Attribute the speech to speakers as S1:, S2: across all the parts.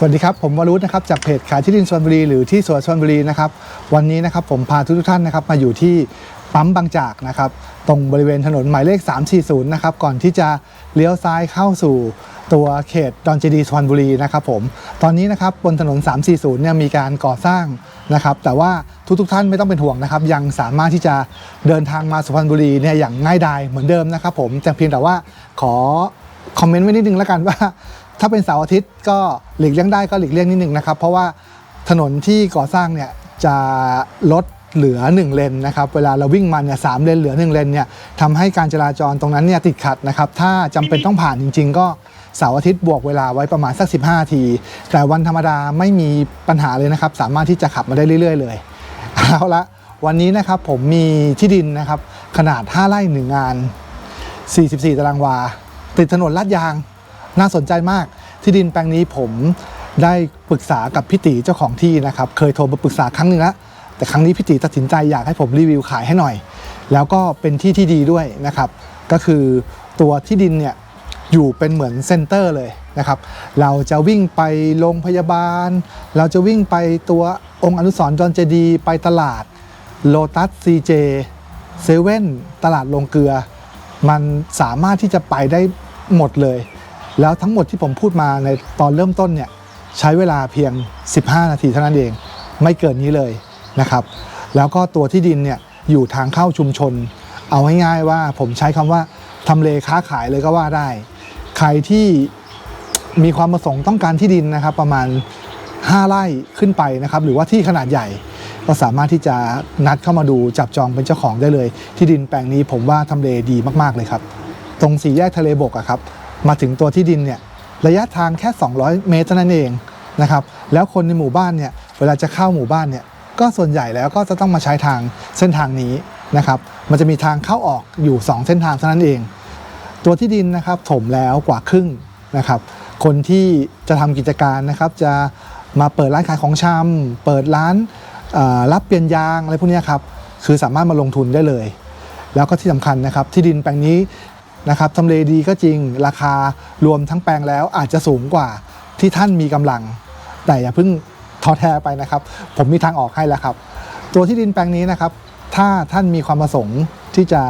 S1: สวัสดีครับ ผมวรุษนะครับจากเพจขายที่ดินชลบุรีหรือที่สวนชลบุรีนะครับวันนี้นะครับผมพาทุกๆท่านนะครับมาอยู่ที่ปั๊มบางจากนะครับตรงบริเวณถนนหมายเลข 340 นะครับก่อนที่จะเลี้ยวซ้ายเข้าสู่ตัวเขตดอนเจดีย์ชลบุรีนะครับผมตอนนี้นะครับบนถนน 340 เนี่ยมีการก่อสร้างนะครับแต่ว่าทุกๆท่านไม่ต้องเป็นห่วงนะครับ ยังสามารถที่จะเดินทางมาสุพรรณบุรีเนี่ยอย่างง่ายดายเหมือนเดิมนะครับผมแต่เพียงแต่ว่าขอคอมเมนต์ไว้นิดนึงแล้วกันว่า ถ้าเป็นเสาร์อาทิตย์ก็หลีกเลี่ยงได้ก็หลีกเลี่ยงนิดหนึ่งนะครับ เพราะว่าถนนที่ก่อสร้างเนี่ยจะลดเหลือ 1 เลนนะครับเวลาเราวิ่งมาเนี่ยสามเลนเหลือ 1 เลนเนี่ยทำให้การจราจรตรงนั้นเนี่ยติดขัดนะครับถ้าจำเป็นต้องผ่านจริง ๆ ก็เสาร์อาทิตย์บวกเวลาไว้ประมาณสัก 15นาที แต่วันธรรมดาไม่มีปัญหาเลยนะครับ สามารถที่จะขับมาได้เรื่อย ๆ เลยเอาละวันนี้นะครับผมมีที่ดินนะครับขนาด 5 ไร่หนึ่งงาน 44 ตารางวา ติดถนนลาดยาง น่าสนใจมากที่ดินแปลงนี้ผมได้ปรึกษากับพี่ตีเจ้าของที่นะครับ เคยโทรมาปรึกษาครั้งหนึ่งแล้วแต่ครั้งนี้พี่ตีตัดสินใจอยากให้ผมรีวิวขายให้หน่อย แล้วก็เป็นที่ที่ดีด้วยนะครับ ก็คือตัวที่ดินเนี่ยอยู่เป็นเหมือนเซ็นเตอร์เลยนะครับ เราจะวิ่งไปโรงพยาบาล เราจะวิ่งไปตัวองค์อนุสรณ์ดอนเจดีไปตลาดโลตัสซีเจเซเว่นตลาดลงเกลือ มันสามารถที่จะไปได้หมดเลย แล้วทั้งหมดที่ผมพูดมาในตอนเริ่มต้นเนี่ยใช้เวลาเพียง 15 นาทีเท่านั้นเอง ไม่เกินนี้เลยนะครับ แล้วก็ตัวที่ดินเนี่ยอยู่ทางเข้าชุมชน เอาง่ายๆว่าผมใช้คำว่าทำเลค้าขายเลยก็ว่าได้ ใครที่มีความประสงค์ต้องการที่ดินนะครับ ประมาณ 5 ไร่ขึ้นไปนะครับ หรือว่าที่ขนาดใหญ่ ก็สามารถที่จะนัดเข้ามาดูจับจองเป็นเจ้าของได้เลย ที่ดินแปลงนี้ผมว่าทำเลดีมากๆเลยครับ ตรงสี่แยกทะเลบกอะครับ มาถึงตัวที่ดินเนี่ยระยะทางแค่ 200 เมตรเท่านั้นเองนะครับแล้วคนในหมู่บ้านเนี่ยเวลาจะเข้าหมู่บ้านเนี่ยก็ส่วนใหญ่แล้วก็จะต้องมาใช้ทางเส้นทางนี้นะครับมันจะมีทางเข้าออกอยู่ 2 เส้นทางเท่านั้นเอง ตัวที่ดินนะครับถมแล้วกว่าครึ่งนะครับคนที่จะทำกิจการนะครับจะมาเปิดร้านขายของชำเปิดร้านรับเปลี่ยนยางอะไรพวกนี้ครับคือสามารถมาลงทุนได้เลย แล้วก็ที่สำคัญนะครับที่ดินแปลงนี้ นะครับทำเลดีก็จริงราคารวมทั้งแปลงแล้วอาจจะสูงกว่าที่ท่านมีกำลัง แต่อย่าเพิ่งท้อแท้ไปนะครับ ผมมีทางออกให้แล้วครับ ตัวที่ดินแปลงนี้นะครับ ถ้าท่านมีความประสงค์ที่จะ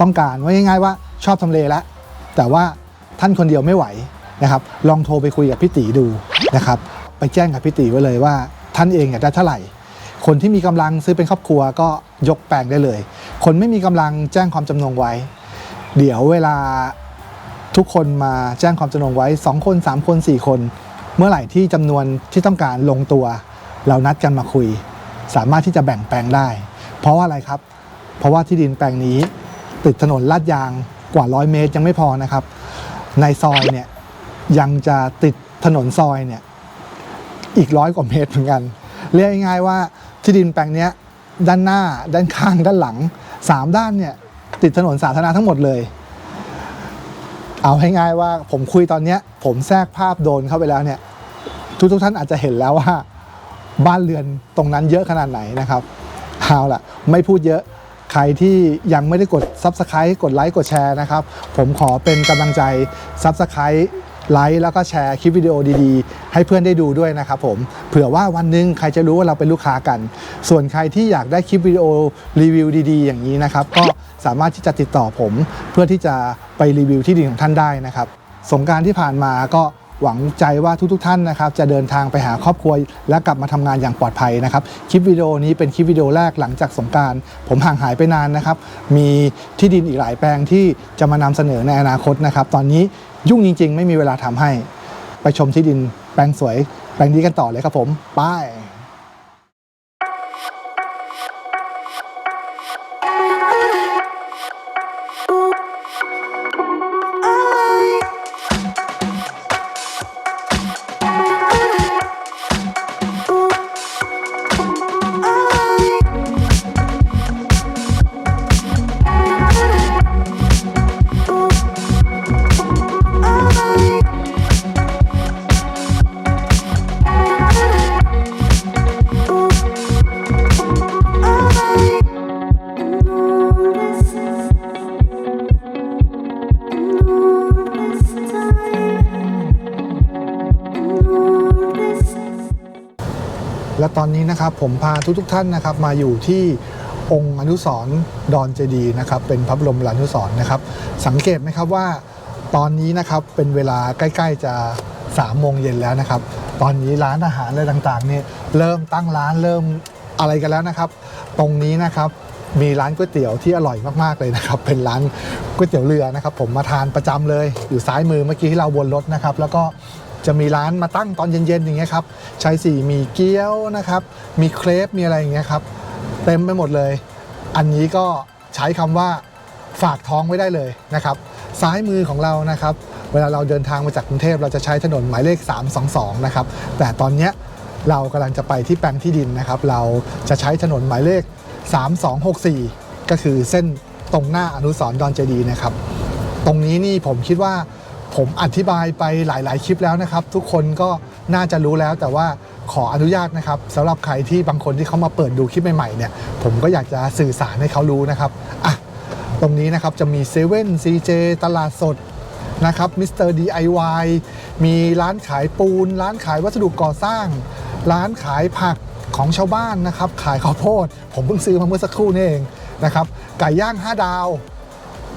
S1: ต้องการว่าง่าย ๆ ว่าชอบทำเลแล้วแต่ว่าท่านคนเดียวไม่ไหวนะครับ ลองโทรไปคุยกับพี่ตีดูนะครับ ไปแจ้งกับพี่ตีไว้เลยว่า ท่านเองอยากได้เท่าไหร่ คนที่มีกำลังซื้อเป็นครอบครัวก็ยกแปลงได้เลย คนไม่มีกำลังแจ้งความจำนงไว้ เดี๋ยวเวลาทุกคนมาแจ้งความจำนงไว้ 2 คน 3 คน 4 คน เมื่อไหร่ที่จำนวนที่ต้องการลงตัว เรานัดกันมาคุย สามารถที่จะแบ่งแปลงได้ เพราะว่าอะไรครับ เพราะว่าที่ดินแปลงนี้ ติดถนนลาดยางกว่า100เมตรยังไม่พอนะครับ ในซอยเนี่ยยังจะติดถนนซอยเนี่ยอีกร้อยกว่าเมตรเหมือนกัน เรียกง่ายๆว่าที่ดินแปลงนี้ด้านหน้าด้านข้างด้านหลังสามด้านเนี่ย ติดถนนสาธารณะทั้งหมดเลย เอาให้ง่ายว่าผมคุยตอนเนี้ย ผมแทรกภาพโดนเข้าไปแล้วเนี่ย ทุกทุกๆท่านอาจจะเห็นแล้วว่า บ้านเรือนตรงนั้นเยอะขนาดไหนนะครับเอาล่ะ ไม่พูดเยอะใครที่ยังไม่ได้กด Subscribe กดไลค์กดแชร์นะครับ ผมขอเป็นกำลังใจ Subscribe ไลค์แล้วก็แชร์คลิปวิดีโอดีๆ ให้เพื่อนได้ดูด้วยนะครับผมเผื่อว่าวันหนึงใครจะรู้ว่าเราเป็นลูกค้ากัน ส่วนใครที่อยากได้คลิปวิดีโอรีวิวดีๆ อย่างนี้นะครับก็สามารถที่จะติดต่อผม เพื่อที่จะไปรีวิวที่ดินของท่านได้นะครับสงการที่ผ่านมาก็หวังใจว่าทุกๆท่านนะครับจะเดินทางไปหาครอบครัว และกลับมาทำงานอย่างปลอดภัยนะครับคลิปวิดีโอนี้เป็นคลิปวิดีโอแรกหลังจากสงการผมห่างหายไปนานนะครับ มีที่ดินอีกหลายแปลงที่จะมานำเสนอในอนาคตนะครับ ตอนนี้ ยุ่งจริง ๆ ไม่มีเวลาทำให้ ไปชมที่ดินแปลงสวยแปลงนี้กันต่อเลยครับผม ไป้ ตอนนี้นะครับผมพาทุกๆท่านนะครับมาอยู่ที่องค์อนุสรณ์ดอนเจดีนะครับเป็นพระบรมรานุสรณ์นะครับ สังเกตไหมครับว่าตอนนี้นะครับเป็นเวลาใกล้ ๆ จะ3ามโมงเย็นแล้วนะครับ ตอนนี้ร้านอาหารอะไรต่างๆเนี่ยเริ่มตั้งร้านเริ่มอะไรกันแล้วนะครับ ตรงนี้นะครับมีร้านก๋วยเตี๋ยวที่อร่อยมากๆเลยนะครับ เป็นร้านก๋วยเตี๋ยวเรือนะครับ ผมมาทานประจำเลยอยู่ซ้ายมือเมื่อกี้ที่เราวนรถนะครับ แล้วก็ จะมีร้านมาตั้งตอนเย็นๆอย่างเงี้ยครับชายสี่มีเกี๊ยวนะครับ มีเครปมีอะไรอย่างเงี้ยครับเต็มไปหมดเลย อันนี้ก็ใช้คำว่าฝากท้องไว้ได้เลยนะครับซ้ายมือของเรานะครับเวลาเราเดินทางมาจากกรุงเทพเราจะใช้ถนนหมายเลข 322 นะครับ แต่ตอนเนี้ยเรากำลังจะไปที่แปลงที่ดินนะครับ เราจะใช้ถนนหมายเลข 3264 ก็คือเส้นตรงหน้าอนุสรณ์ดอนเจดีย์นะครับ ตรงนี้นี่ผมคิดว่า ผมอธิบายไปหลาย ๆ คลิปแล้วนะครับ ทุกคนก็น่าจะรู้แล้วแต่ว่าขออนุญาตนะครับสำหรับใครที่บางคนที่เขามาเปิดดูคลิปใหม่ ๆ เนี่ย ผมก็อยากจะสื่อสารให้เขารู้นะครับอะตรงนี้นะครับจะมีเซเว่นซีเจตลาดสดนะครับมิสเตอร์ DIY มีร้านขายปูน ร้านขายวัสดุก่อสร้าง ร้านขายผักของชาวบ้านนะครับ ขายข้าวโพด ผมเพิ่งซื้อมาเมื่อสักครู่นี่เองนะครับไก่ย่าง 5 ดาว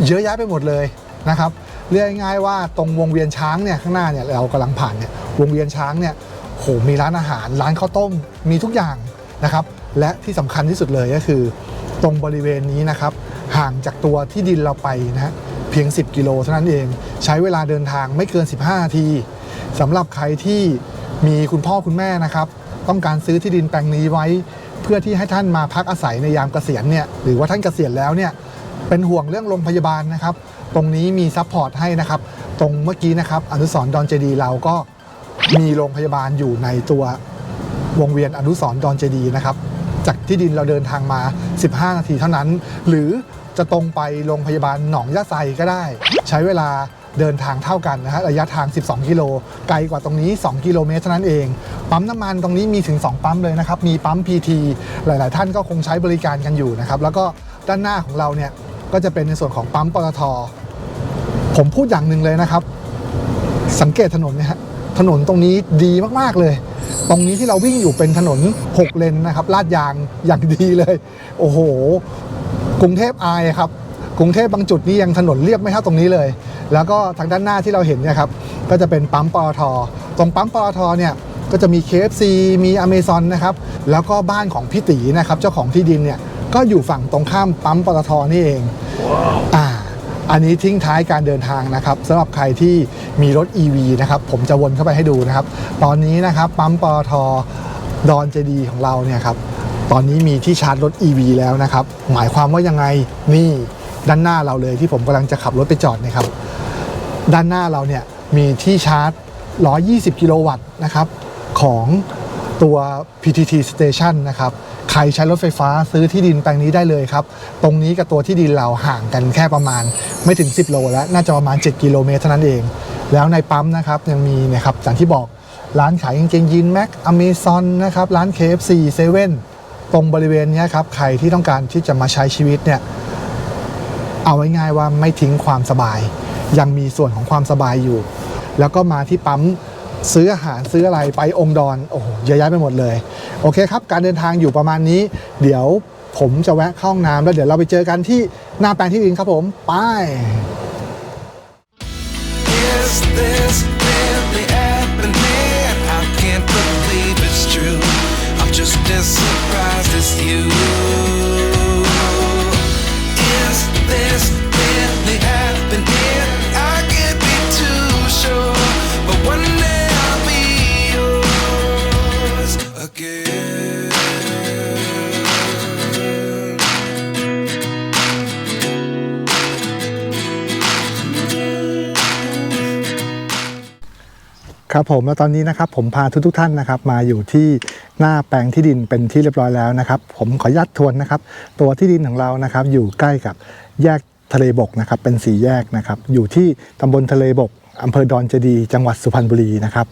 S1: เยอะแยะไปหมดเลยนะครับ เรียกง่ายๆว่าตรงวงเวียนช้างเนี่ยข้างหน้าเนี่ยเรากำลังผ่านเนี่ยวงเวียนช้างเนี่ยโหมีร้านอาหาร ร้านข้าวต้มมีทุกอย่างนะครับ และที่สำคัญที่สุดเลยก็คือ ตรงบริเวณนี้นะครับ ห่างจากตัวที่ดินเราไปนะฮะเพียง 10 กิโลเท่านั้นเอง ใช้เวลาเดินทางไม่เกิน 15 นาทีสำหรับใครที่มีคุณพ่อคุณแม่นะครับ ต้องการซื้อที่ดินแปลงนี้ไว้ เพื่อที่ให้ท่านมาพักอาศัยในยามเกษียณเนี่ยหรือว่าท่านเกษียณแล้วเนี่ยเป็นห่วงเรื่องโรงพยาบาลนะครับ ตรงนี้มีซัพพอร์ตให้นะครับ ตรงเมื่อกี้นะครับ อนุสรณ์ดอนเจดีเราก็มีโรงพยาบาลอยู่ในตัววงเวียนอนุสรณ์ดอนเจดีนะครับ จากที่ดินเราเดินทางมา 15 นาทีเท่านั้น หรือจะตรงไปโรงพยาบาลหนองยะไซก็ได้ ใช้เวลาเดินทางเท่ากันนะฮะระยะทาง 12 กิโล ไกลกว่าตรงนี้ 2 กิโลเมตรเท่านั้นเอง ปั๊มน้ำมันตรงนี้มีถึง 2 ปั๊มเลยนะครับ มีปั๊ม PT หลาย ๆ ท่านก็คงใช้บริการกันอยู่นะครับ แล้วก็ด้านหน้าของเราเนี่ย ก็จะเป็นในส่วนของปั๊มปตท ผมพูดอย่างหนึ่งเลยนะครับ สังเกตถนนเนี่ยฮะถนนตรงนี้ดีมากๆเลย ตรงนี้ที่เราวิ่งอยู่เป็นถนน 6 เลนนะครับลาดยางอย่างดีเลย โอ้โห กรุงเทพอายครับ กรุงเทพบางจุดนี่ยังถนนเรียบไม่เท่าตรงนี้เลย แล้วก็ทางด้านหน้าที่เราเห็นเนี่ยครับ ก็จะเป็นปั๊มปตทตรงปั๊มปตทเนี่ยก็จะมี KFC มี Amazon นะครับ แล้วก็บ้านของพี่ตีนะครับ เจ้าของที่ดินเนี่ย ก็อยู่ฝั่งตรงข้ามปั๊มปตทนี่เองอ่า อันนี้ทิ้งท้ายการเดินทางนะครับสำหรับใครที่มีรถ EV นะครับผมจะวนเข้าไปให้ดูนะครับ ตอนนี้นะครับปั๊มปตทดอนเจดีของเราเนี่ยครับตอนนี้มีที่ชาร์จรถ EV แล้วนะครับ หมายความว่ายังไงนี่ด้านหน้าเราเลยที่ผมกำลังจะขับรถไปจอดนะครับ ด้านหน้าเราเนี่ยมีที่ชาร์จ 120 กิโลวัตต์นะครับของ ตัว PTT Station นะครับ ใครใช้รถไฟฟ้าซื้อที่ดินแปลงนี้ได้เลยครับ ตรงนี้กับตัวที่ดินเราห่างกันแค่ประมาณไม่ถึง 10 โล แล้ว น่าจะประมาณ 7 กิโลเมตรเท่านั้นเอง แล้วในปั๊มนะครับยังมีนะครับอย่างที่บอกร้านขายกางเกงยีนแม็กอเมซอนนะครับร้าน KFC 7ตรงบริเวณนี้ครับใครที่ต้องการที่จะมาใช้ชีวิตเนี่ยเอาไว้ง่ายว่าไม่ทิ้งความสบาย ยังมีส่วนของความสบายอยู่ แล้วก็มาที่ปั๊ม ซื้ออาหารซื้ออะไรไปองดอนโอ้โหเยอะแยะไปหมดเลย โอเคครับ การเดินทางอยู่ประมาณนี้ เดี๋ยวผมจะแวะเข้าห้องน้ำแล้วเดี๋ยวเราไปเจอกันที่หน้าแปลงที่ดินครับผมไป ครับผมแล้วตอนนี้นะครับผมพาทุกทท่านนะครับมาอยู่ที่หน้าแปลงที่ดินเป็นที่เรียบร้อยแล้วนะครับ ผมขออนุญาตทวนนะครับ ตัวที่ดินของเรานะครับ อยู่ใกล้กับแยกทะเลบกนะครับเป็นสีแยกนะครับ อยู่ที่ตำบลทะเลบกอำเภอดอนเจดี จังหวัดสุพรรณบุรีนะครับ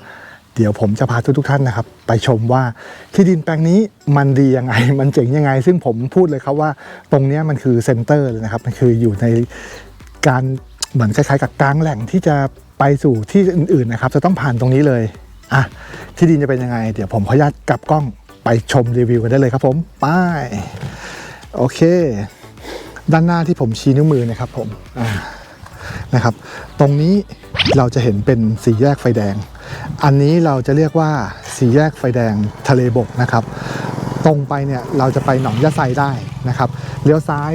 S1: เดี๋ยวผมจะพาทุกทท่านนะครับไปชมว่าที่ดินแปลงนี้มันดียังไง มันเจ๋งยังไง ซึ่งผมพูดเลยครับว่าตรงนี้มันคือเซ็นเตอร์เลยนะครับมันคืออยู่ในการเหมือนคล้ายๆ กับกลางแหล่งที่จะ ไปสู่ที่อื่นๆนะครับ จะต้องผ่านตรงนี้เลยอะที่ดินจะเป็นยังไง เดี๋ยวผมขออนุญาตกลับกล้องไปชมรีวิวกันได้เลยครับผมไปโอเค ด้านหน้าที่ผมชี้นิ้วมือนะครับผมอ่านะครับ ตรงนี้เราจะเห็นเป็นสี่แยกไฟแดง อันนี้เราจะเรียกว่าสี่แยกไฟแดงทะเลบกนะครับ ตรงไปเนี่ยเราจะไปหนองยะไซได้นะครับ เลี้ยวซ้าย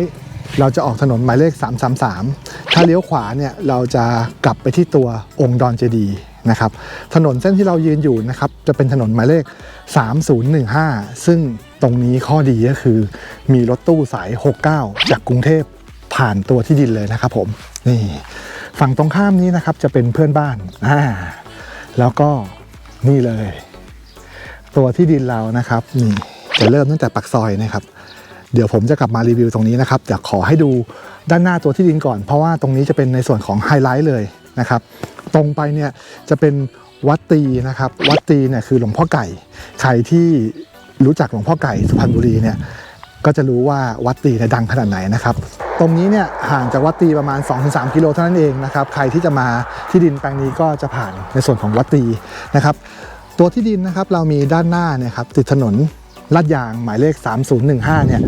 S1: เราจะออกถนนหมายเลข 333 ถ้าเลี้ยวขวาเนี่ยเราจะกลับไปที่ตัวองค์ดอนเจดีย์นะครับถนนเส้นที่เรายืนอยู่นะครับจะเป็นถนนหมายเลข 3015 ซึ่งตรงนี้ข้อดีก็คือ มีรถตู้สาย 69 จากกรุงเทพผ่านตัวที่ดินเลยนะครับผมนี่ฝั่งตรงข้ามนี้นะครับจะเป็นเพื่อนบ้านอ่าแล้วก็นี่เลย ตัวที่ดินเรานะครับนี่จะเริ่มตั้งแต่ปักซอยนะครับ เดี๋ยวผมจะกลับมารีวิวตรงนี้นะครับอยากขอให้ดูด้านหน้าตัวที่ดินก่อน เพราะว่าตรงนี้จะเป็นในส่วนของไฮไลท์เลยนะครับ ตรงไปเนี่ยจะเป็นวัดตีนะครับ วัดตีเนี่ยคือหลวงพ่อไก่ ใครที่รู้จักหลวงพ่อไก่สุพรรณบุรีเนี่ยก็จะรู้ว่าวัดตีเนี่ยดังขนาดไหนนะครับ ตรงนี้เนี่ยห่างจากวัดตีประมาณ 2-3 กิโลเท่านั้นเองนะครับ ใครที่จะมาที่ดินแปลงนี้ก็จะผ่านในส่วนของวัดตีนะครับ ตัวที่ดินนะครับเรามีด้านหน้าเนี่ยครับติดถนน ลาดยางหมายเลข 3015 เนี่ย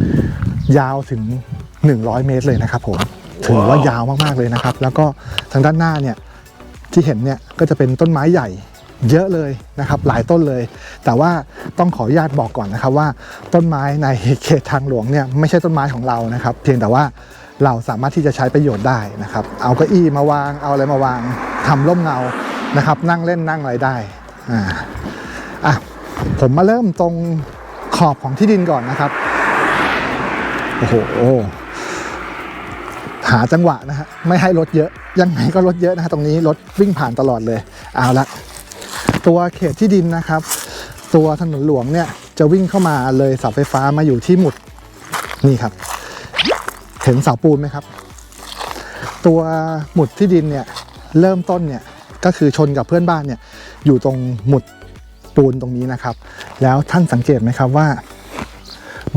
S1: ยาวถึง 100 เมตรเลยนะครับผมถือว่ายาวมากๆเลยนะครับ แล้วก็ทางด้านหน้าเนี่ยที่เห็นเนี่ยก็จะเป็นต้นไม้ใหญ่เยอะเลยนะครับหลายต้นเลย แต่ว่าต้องขออนุญาตบอกก่อนนะครับว่าต้นไม้ในเขตทางหลวงเนี่ยไม่ใช่ต้นไม้ของเรานะครับ เพียงแต่ว่าเราสามารถที่จะใช้ประโยชน์ได้นะครับ เอาเก้าอี้มาวางเอาอะไรมาวางทำร่มเงานะครับ นั่งเล่นนั่งอะไรได้อ่าอะผมมาเริ่มตรง ขอบของที่ดินก่อนนะครับ โอ้โห หาจังหวะนะฮะ ไม่ให้รถเยอะ ยังไงก็รถเยอะนะฮะตรงนี้รถวิ่งผ่านตลอดเลย เอาละ ตัวเขตที่ดินนะครับ ตัวถนนหลวงเนี่ยจะวิ่งเข้ามาเลยเสาไฟฟ้ามาอยู่ที่หมุด นี่ครับ เห็นเสาปูนไหมครับ ตัวหมุดที่ดินเนี่ยเริ่มต้นเนี่ยก็คือชนกับเพื่อนบ้านเนี่ยอยู่ตรงหมุด ปูนตรงนี้นะครับ แล้วท่านสังเกตไหมครับว่า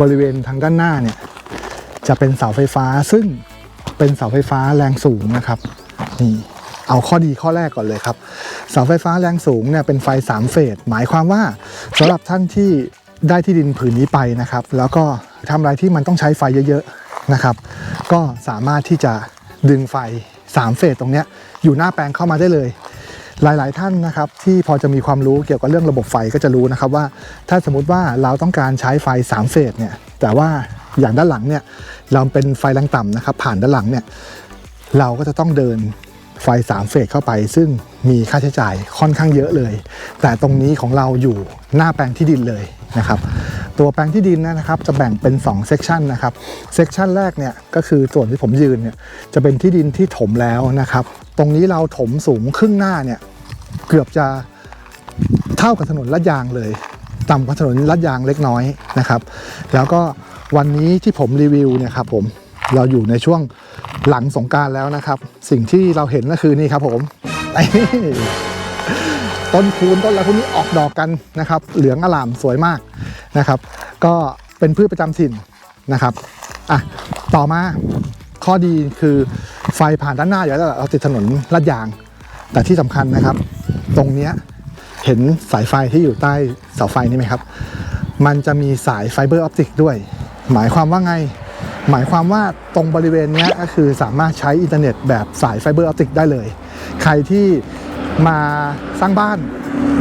S1: บริเวณทางด้านหน้าเนี่ยจะเป็นเสาไฟฟ้าซึ่งเป็นเสาไฟฟ้าแรงสูงนะครับนี่เอาข้อดีข้อแรกก่อนเลยครับ เสาไฟฟ้าแรงสูงเนี่ยเป็นไฟ 3 เฟสหมายความว่าสำหรับท่านที่ได้ที่ดินผืนนี้ไปนะครับ แล้วก็ทำอะไรที่มันต้องใช้ไฟเยอะๆนะครับ ก็สามารถที่จะดึงไฟ 3 เฟสตรงเนี้ยอยู่หน้าแปลงเข้ามาได้เลย หลาย ๆ ท่านนะครับที่พอจะมีความรู้เกี่ยวกับเรื่องระบบไฟก็จะรู้นะครับว่า ถ้าสมมติว่าเราต้องการใช้ไฟ 3 เฟสเนี่ยแต่ว่าอย่างด้านหลังเนี่ยเราเป็นไฟแรงต่ำนะครับผ่านด้านหลังเนี่ยเราก็จะต้องเดินไฟ 3 เฟสเข้าไป ซึ่งมีค่าใช้จ่ายค่อนข้างเยอะเลย แต่ตรงนี้ของเราอยู่หน้าแปลงที่ดินเลยนะครับตัวแปลงที่ดินนะครับจะแบ่งเป็น2เซกชันนะครับเซกชันแรกเนี่ยก็คือส่วนที่ผมยืนเนี่ยจะเป็นที่ดินที่ถมแล้วนะครับ ตรงนี้เราถมสูงครึ่งหน้าเนี่ยเกือบจะเท่ากับถนนลาดยางเลย ต่ำกว่าถนนลาดยางเล็กน้อยนะครับ แล้วก็วันนี้ที่ผมรีวิวเนี่ยครับผมเราอยู่ในช่วงหลังสงการแล้วนะครับ สิ่งที่เราเห็นก็คือนี่ครับผมต้นคูณต้นอะไรพวกนี้ออกดอกกันนะครับ เหลืองอลามสวยมากนะครับ ก็เป็นพืชประจำถิ่นนะครับอะต่อมา ข้อดีคือไฟผ่านด้านหน้าอยู่แล้วเราติดถนนลาดยาง แต่ที่สำคัญนะครับ ตรงเนี้ยเห็นสายไฟที่อยู่ใต้เสาไฟนี่ไหมครับ มันจะมีสายไฟเบอร์ออปติกด้วย หมายความว่าไง หมายความว่าตรงบริเวณนี้ก็คือสามารถใช้อินเทอร์เน็ตแบบสายไฟเบอร์ออปติกได้เลย ใครที่มาสร้างบ้าน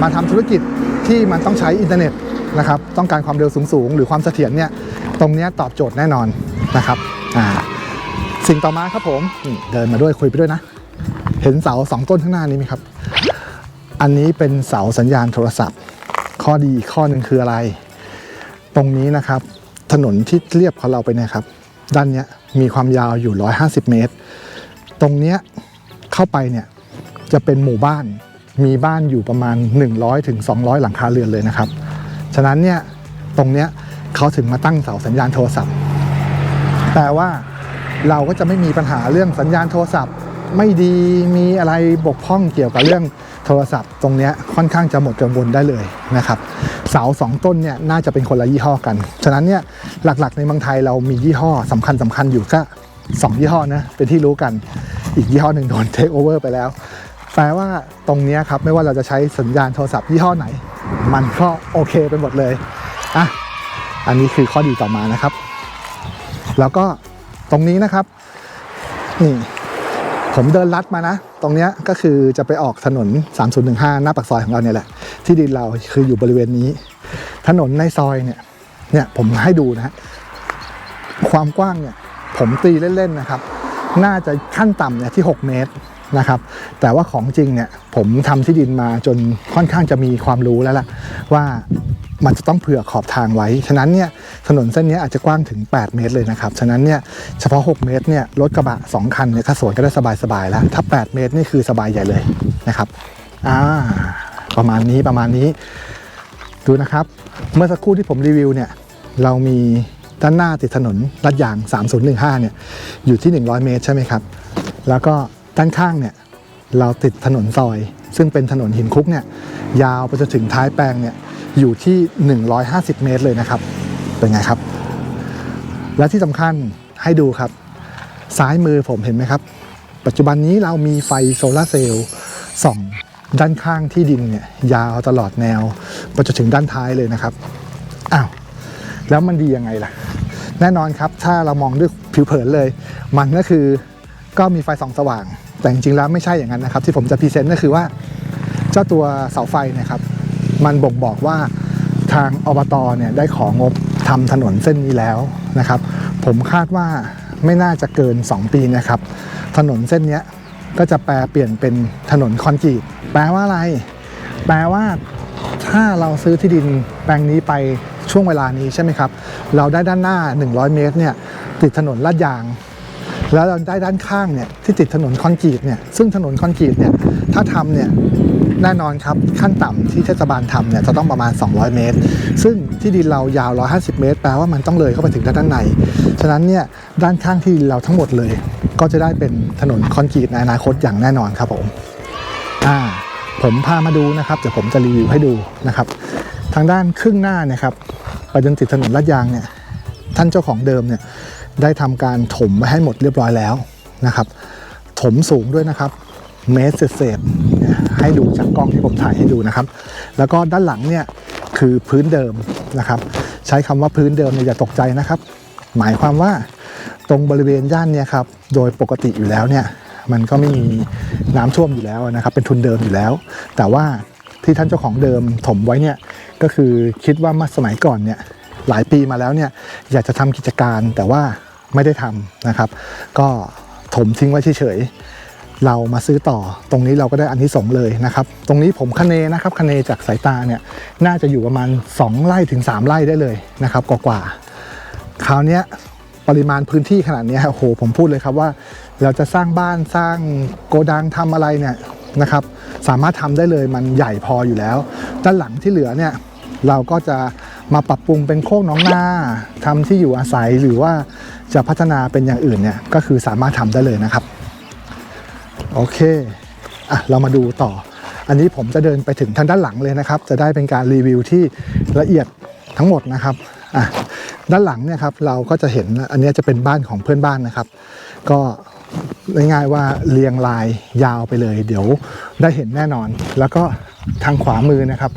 S1: มาทำธุรกิจที่มันต้องใช้อินเทอร์เน็ตนะครับ ต้องการความเร็วสูงๆ หรือความเสถียรเนี่ย ตรงนี้ตอบโจทย์แน่นอนนะครับ อ่า สิ่งต่อมาครับผมนี่เดินมาด้วยคุยไปด้วยนะ เห็นเสาสองต้นข้างหน้านี้ไหมครับ อันนี้เป็นเสาสัญญาณโทรศัพท์ ข้อดีอีกข้อหนึ่งคืออะไร ตรงนี้นะครับ ถนนที่เรียบของเราไปเนะครับ ด้านนี้มีความยาวอยู่ 150 เมตร ตรงเนี้ยเข้าไปเนี่ยจะเป็นหมู่บ้านมีบ้านอยู่ประมาณ 100ถึง200 หลังคาเรือนเลยนะครับ ฉะนั้นเนี่ยตรงเนี้ยเขาถึงมาตั้งเสาสัญญาณโทรศัพท์ แต่ว่า เราก็จะไม่มีปัญหาเรื่องสัญญาณโทรศัพท์ ไม่ดีมีอะไรบกพร่องเกี่ยวกับเรื่องโทรศัพท์ ตรงนี้ค่อนข้างจะหมดกังวลได้เลยนะครับเสาสองต้นเนี่ยน่าจะเป็นคนละยี่ห้อกัน ฉะนั้นเนี่ยหลักๆในเมืองไทยเรามียี่ห้อสำคัญสคัญๆอยู่ก็สองยี่ห้อนะเป็นที่รู้กันอีกยี่ห้อหนึ่งโดนเทคโอเวอร์ไปแล้วแปลว่าตรงนี้ครับไม่ว่าเราจะใช้สัญญาณโทรศัพท์ยี่ห้อไหน มันก็โอเคไปหมดเลยอะอันนี้คือข้อดีต่อมานะครับ แล้วก็ ตรงนี้นะครับนี่ผมเดินลัดมานะ ตรงเนี้ยก็คือจะไปออกถนน 3015 หน้าปากซอยของเราเนี่ยแหละ ที่ดินเราคืออยู่บริเวณนี้ ถนนในซอยเนี่ยเนี่ยผมให้ดูนะความกว้างเนี่ยผมตีเล่นๆนะครับ น่าจะขั้นต่ำเนี่ยที่ 6 เมตรนะครับ แต่ว่าของจริงเนี่ยผมทำที่ดินมาจนค่อนข้างจะมีความรู้แล้วล่ะว่ามันจะต้องเผื่อขอบทางไว้ ฉะนั้นเนี่ย ถนนเส้นนี้อาจจะกว้างถึง 8 เมตรเลยนะครับ ฉะนั้นเนี่ยเฉพาะ 6 เมตรเนี่ยรถกระบะ 2 คันเนี่ยถ้าสวนก็ได้สบายๆแล้ว ถ้า 8 เมตรนี่คือสบายใหญ่เลยนะครับอ่าประมาณนี้ประมาณนี้ ดูนะครับ เมื่อสักครู่ที่ผมรีวิวเนี่ยเรามีด้านหน้าติดถนนลาดยาง 3015 เนี่ยอยู่ที่ 100 เมตรใช่ไหมครับ แล้วก็ด้านข้างเนี่ยเราติดถนนซอย ซึ่งเป็นถนนหินคุกเนี่ยยาวไปจนถึงท้ายแปลงเนี่ยอยู่ที่ 150 เมตรเลยนะครับ เป็นไงครับ และที่สำคัญให้ดูครับ ซ้ายมือผมเห็นไหมครับ ปัจจุบันนี้เรามีไฟโซลาเซลล์ส่องด้านข้างที่ดินเนี่ยยาวตลอดแนวไปจนถึงด้านท้ายเลยนะครับอ้าวแล้วมันดียังไงล่ะ แน่นอนครับถ้าเรามองด้วยผิวเผินเลย มันก็คือก็มีไฟส่องสว่าง แต่จริงๆแล้วไม่ใช่อย่างนั้นนะครับ ที่ผมจะพรีเซนต์ก็คือว่า เจ้าตัวเสาไฟนะครับ มันบ่งบอกว่าทางอบตเนี่ยได้ของบ ทำถนนเส้นนี้แล้วนะครับ ผมคาดว่าไม่น่าจะเกิน 2 ปีนะครับ ถนนเส้นนี้ก็จะแปลเปลี่ยนเป็นถนนคอนกรีตแปลว่าอะไร แปลว่าถ้าเราซื้อที่ดินแปลงนี้ไปช่วงเวลานี้ใช่ไหมครับ เราได้ด้านหน้า 100 เมตรเนี่ยติดถนนลาดยาง แล้วเราได้ด้านข้างเนี่ยที่ติดถนนคอนกรีตเนี่ยซึ่งถนนคอนกรีตเนี่ยถ้าทำเนี่ย แน่นอนครับขั้นต่ำที่เทศบาลทำเนี่ยจะต้องประมาณ 200 เมตร ซึ่งที่ดินเรายาว 150 เมตร แปลว่ามันต้องเลยเข้าไปถึงด้านใน ฉะนั้นเนี่ยด้านข้างที่ดินเราทั้งหมดเลย ก็จะได้เป็นถนนคอนกรีตในอนาคตอย่างแน่นอนครับผมอ่าผมพามาดูนะครับเดี๋ยวผมจะรีวิวให้ดูนะครับ ทางด้านครึ่งหน้าเนะครับไปจนติดถนนลาดยางเนี่ยท่านเจ้าของเดิมเนี่ยได้ทำการถมไว้ให้หมดเรียบร้อยแล้วนะครับ ถมสูงด้วยนะครับ เมตรเศษเนี่ย ให้ดูจากกล้องที่ผมถ่ายให้ดูนะครับ แล้วก็ด้านหลังเนี่ยคือพื้นเดิมนะครับ ใช้คำว่าพื้นเดิมเนี่ยอย่าตกใจนะครับ หมายความว่าตรงบริเวณย่านเนี่ยครับโดยปกติอยู่แล้วเนี่ยมันก็ไม่มีน้ำท่วมอยู่แล้วนะครับ เป็นทุนเดิมอยู่แล้ว แต่ว่าที่ท่านเจ้าของเดิมถมไว้เนี่ยก็คือคิดว่าเมื่อสมัยก่อนเนี่ยหลายปีมาแล้วเนี่ยอยากจะทำกิจการแต่ว่าไม่ได้ทำนะครับ ก็ถมทิ้งไว้เฉย เรามาซื้อต่อตรงนี้เราก็ได้อันที่สงเลยนะครับ ตรงนี้ผมคะเนนะครับคะเนจากสายตาเนี่ยน่าจะอยู่ประมาณ 2ไร่ถึง 3ไร่ได้เลยนะครับกว่าๆคราวนี้ปริมาณพื้นที่ขนาดนี้โอ้โหผมพูดเลยครับว่า เราจะสร้างบ้านสร้างโกดังทำอะไรเนี่ยนะครับ สามารถทำได้เลยมันใหญ่พออยู่แล้ว ด้านหลังที่เหลือเนี่ยเราก็จะมาปรับปรุงเป็นโคกน้องนาทำที่อยู่อาศัยหรือว่าจะพัฒนาเป็นอย่างอื่นเนี่ยก็คือสามารถทำได้เลยนะครับ โอเคอะเรามาดูต่อ อันนี้ผมจะเดินไปถึงทางด้านหลังเลยนะครับ จะได้เป็นการรีวิวที่ละเอียดทั้งหมดนะครับอะด้านหลังเนี่ยครับเราก็จะเห็นอันนี้จะเป็นบ้านของเพื่อนบ้านนะครับ ก็ง่ายๆว่าเรียงรายยาวไปเลย เดี๋ยวได้เห็นแน่นอน แล้วก็ทางขวามือนะครับ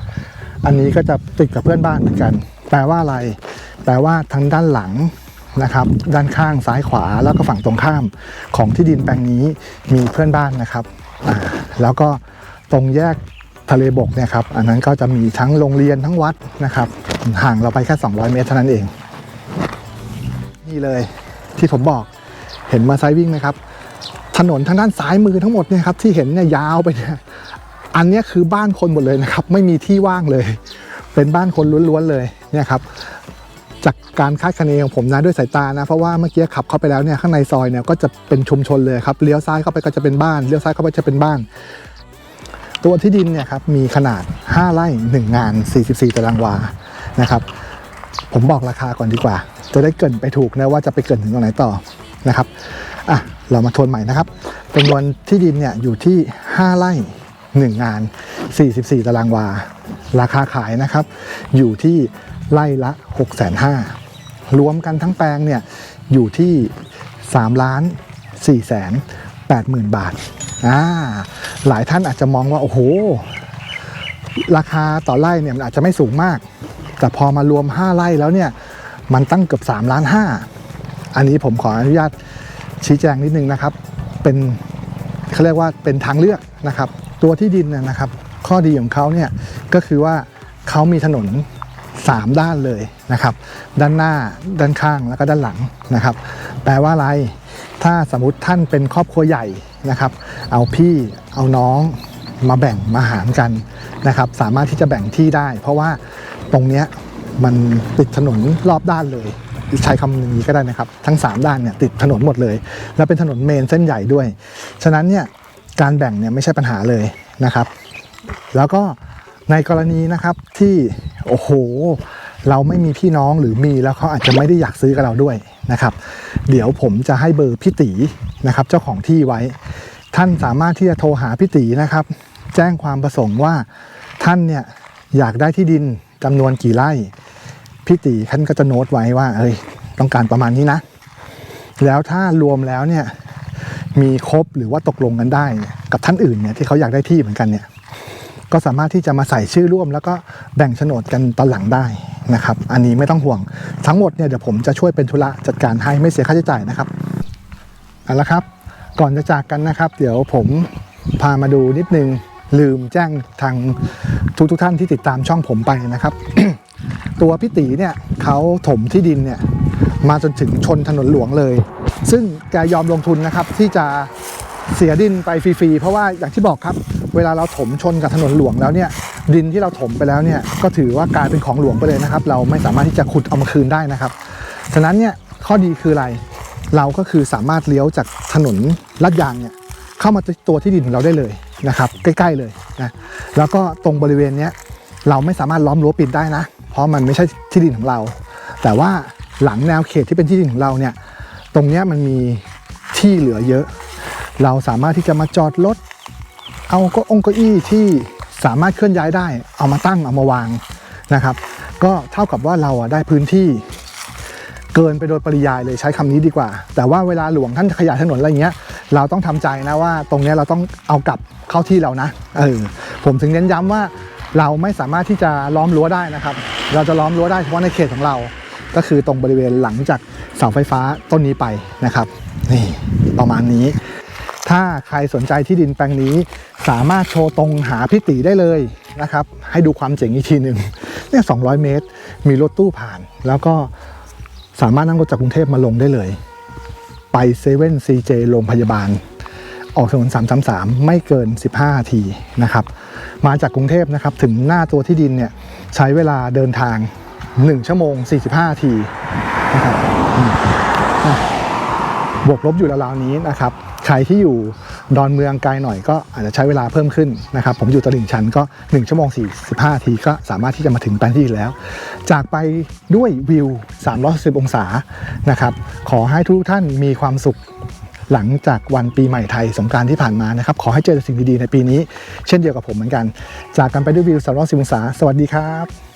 S1: อันนี้ก็จะติดกับเพื่อนบ้านเหมือนกัน แปลว่าอะไร แปลว่าทางด้านหลัง นะครับ ด้านข้างซ้ายขวาแล้วก็ฝั่งตรงข้ามของที่ดินแปลงนี้มีเพื่อนบ้านนะครับแล้วก็ตรงแยกทะเลบกเนี่ยครับอันนั้นก็จะมีทั้งโรงเรียนทั้งวัดนะครับ ห่างเราไปแค่ 200 เมตรเท่านั้นเอง นี่เลยที่ผมบอกเห็นมาไซวิ่งไหมครับ ถนนทางด้านซ้ายมือทั้งหมดเนี่ยครับที่เห็นเนี่ยยาวไปเนี่ยอันนี้คือบ้านคนหมดเลยนะครับ ไม่มีที่ว่างเลย เป็นบ้านคนล้วนๆเลยเนี่ยครับ จากการคาดคะเนของผมนะด้วยสายตานะ เพราะว่าเมื่อกี้ขับเข้าไปแล้วเนี่ยข้างในซอยเนี่ยก็จะเป็นชุมชนเลยครับเลี้ยวซ้ายเข้าไปก็จะเป็นบ้านเลี้ยวซ้ายเข้าไปจะเป็นบ้าน ตัวที่ดินเนี่ยครับมีขนาด 5 ไร่ 1 งาน 44 ตารางวานะครับ ผมบอกราคาก่อนดีกว่า จะได้เกินไปถูกนะว่าจะไปเกินถึงตรงไหนต่อนะครับอะเรามาทวนใหม่นะครับจำนวนที่ดินเนี่ยอยู่ที่ 5 ไร่1 งาน 44 ตารางวา ราคาขายนะครับ อยู่ที่ ไร่ละ6 5 0 0 0รวมกันทั้งแปลงเนี่ยอยู่ที่3ล้าน4แสน8หมื่นบาทอ่าหลายท่านอาจจะมองว่า โอ้โห ราคาต่อไร่เนี่ยมันอาจจะไม่สูงมาก แต่พอมารวม 5 ไร่แล้วเนี่ยมันตั้งเกือบ3ล้านห้าอันนี้ผมขออนุญาตชี้แจงนิดนึงนะครับ เป็นเขาเรียกว่าเป็นทางเลือกนะครับ ตัวที่ดินนะครับ ข้อดีของเขาเนี่ยก็คือว่าเขามีถนน 3 ด้านเลยนะครับ ด้านหน้าด้านข้างแล้วก็ด้านหลังนะครับ แปลว่าอะไรถ้าสมมติท่านเป็นครอบครัวใหญ่นะครับ เอาพี่เอาน้องมาแบ่งมาหารกันนะครับ สามารถที่จะแบ่งที่ได้ เพราะว่าตรงเนี้ยมันติดถนนรอบด้านเลยใช้คำนี้ก็ได้นะครับ ทั้ง 3 ด้านเนี่ยติดถนนหมดเลย แล้วเป็นถนนเมนเส้นใหญ่ด้วย ฉะนั้นเนี่ยการแบ่งเนี่ยไม่ใช่ปัญหาเลยนะครับ แล้วก็ ในกรณีนะครับที่โอ้โห เราไม่มีพี่น้องหรือมีแล้วเขาอาจจะไม่ได้อยากซื้อกับเราด้วยนะครับ เดี๋ยวผมจะให้เบอร์พี่ตีนะครับ เจ้าของที่ไว้ ท่านสามารถที่จะโทรหาพี่ตีนะครับ แจ้งความประสงค์ว่าท่านเนี่ยอยากได้ที่ดินจำนวนกี่ไร่พี่ตีท่านก็จะโน้ตไว้ว่าเอ้ยต้องการประมาณนี้นะ แล้วถ้ารวมแล้วเนี่ยมีครบหรือว่าตกลงกันได้ กับท่านอื่นเนี่ยที่เขาอยากได้ที่เหมือนกันเนี่ย ก็สามารถที่จะมาใส่ชื่อร่วม แล้วก็แบ่งโฉนดกันตอนหลังได้นะครับ อันนี้ไม่ต้องห่วงทั้งหมดเนี่ยเดี๋ยวผมจะช่วยเป็นธุระจัดการให้ไม่เสียค่าใช้จ่ายนะครับเอาละครับ ก่อนจะจากกันนะครับ เดี๋ยวผมพามาดูนิดนึงลืมแจ้งทางทุกทุกท่านที่ติดตามช่องผมไปนะครับ ตัวพี่ตีเนี่ยเขาถมที่ดินเนี่ยมาจนถึงชนถนนหลวงเลย ซึ่งแกยอมลงทุนนะครับที่จะเสียดินไปฟรีๆเพราะว่าอย่างที่บอกครับ เวลาเราถมชนกับถนนหลวงแล้วเนี่ยดินที่เราถมไปแล้วเนี่ยก็ถือว่ากลายเป็นของหลวงไปเลยนะครับ เราไม่สามารถที่จะขุดเอามาคืนได้นะครับฉะนั้นเนี่ยข้อดีคืออะไรเราก็คือสามารถเลี้ยวจากถนนลาดยางเนี่ยเข้ามาตัวที่ดินของเราได้เลยนะครับใกล้ๆเลยนะแล้วก็ตรงบริเวณเนี้ยเราไม่สามารถล้อมรั้วปิดได้นะ เพราะมันไม่ใช่ที่ดินของเรา แต่ว่าหลังแนวเขตที่เป็นที่ดินของเราเนี่ยตรงเนี้ยมันมีที่เหลือเยอะ เราสามารถที่จะมาจอดรถ เอาก็องค์เก้าอี้ที่สามารถเคลื่อนย้ายได้ เอามาตั้งเอามาวางนะครับ ก็เท่ากับว่าเราอะได้พื้นที่เกินไปโดยปริยายเลยใช้คำนี้ดีกว่า แต่ว่าเวลาหลวงท่านขยายถนนอะไรเงี้ย เราต้องทำใจนะว่า ตรงเนี้ยเราต้องเอากลับเข้าที่เรานะเออผมถึงเน้นย้ำว่าเราไม่สามารถที่จะล้อมรั้วได้นะครับ เราจะล้อมรั้วได้เฉพาะในเขตของเรา ก็คือตรงบริเวณหลังจากเสาไฟฟ้าต้นนี้ไปนะครับ นี่ประมาณนี้ ถ้าใครสนใจที่ดินแปลงนี้ สามารถโชว์ตรงหาพี่ตีได้เลยนะครับ ให้ดูความเจ๋งอีกทีหนึ่งเนี่ย200 เมตร มีรถตู้ผ่าน แล้วก็สามารถนั่งรถจากกรุงเทพมาลงได้เลย ไปเซเว่นซีเจโรงพยาบาล ออกถนน333 ไม่เกิน 15 นาทีนะครับ มาจากกรุงเทพนะครับ ถึงหน้าตัวที่ดินเนี่ยใช้เวลาเดินทาง 1 ชั่วโมง 45 นาทีนะครับบวกลบอยู่ราวๆนี้นะครับ ใครที่อยู่ดอนเมืองไกลหน่อยก็อาจจะใช้เวลาเพิ่มขึ้นนะครับ ผมอยู่ตลิ่งชันก็ 1 ชั่วโมง 45นาทีก็สามารถที่จะมาถึงแปลงที่แล้ว จากไปด้วยวิว 360 องศานะครับ ขอให้ทุกท่านมีความสุขหลังจากวันปีใหม่ไทยสงการที่ผ่านมานะครับ ขอให้เจอแต่สิ่งดีๆในปีนี้ เช่นเดียวกับผมเหมือนกัน จากกันไปด้วยวิว360องศา สวัสดีครับ